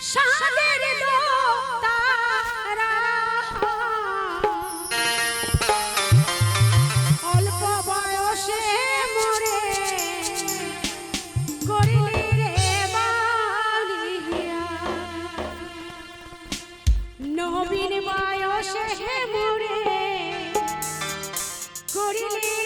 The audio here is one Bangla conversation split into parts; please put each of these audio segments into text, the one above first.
সাদের তারা। অল্প বয়সে মরে করিলি রে বালিয়া নবীন বয়সে মরে করিলি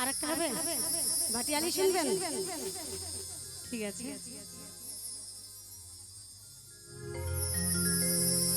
আর একটা হবে। ভাটিয়ালি শুনবেন ঠিক আছে।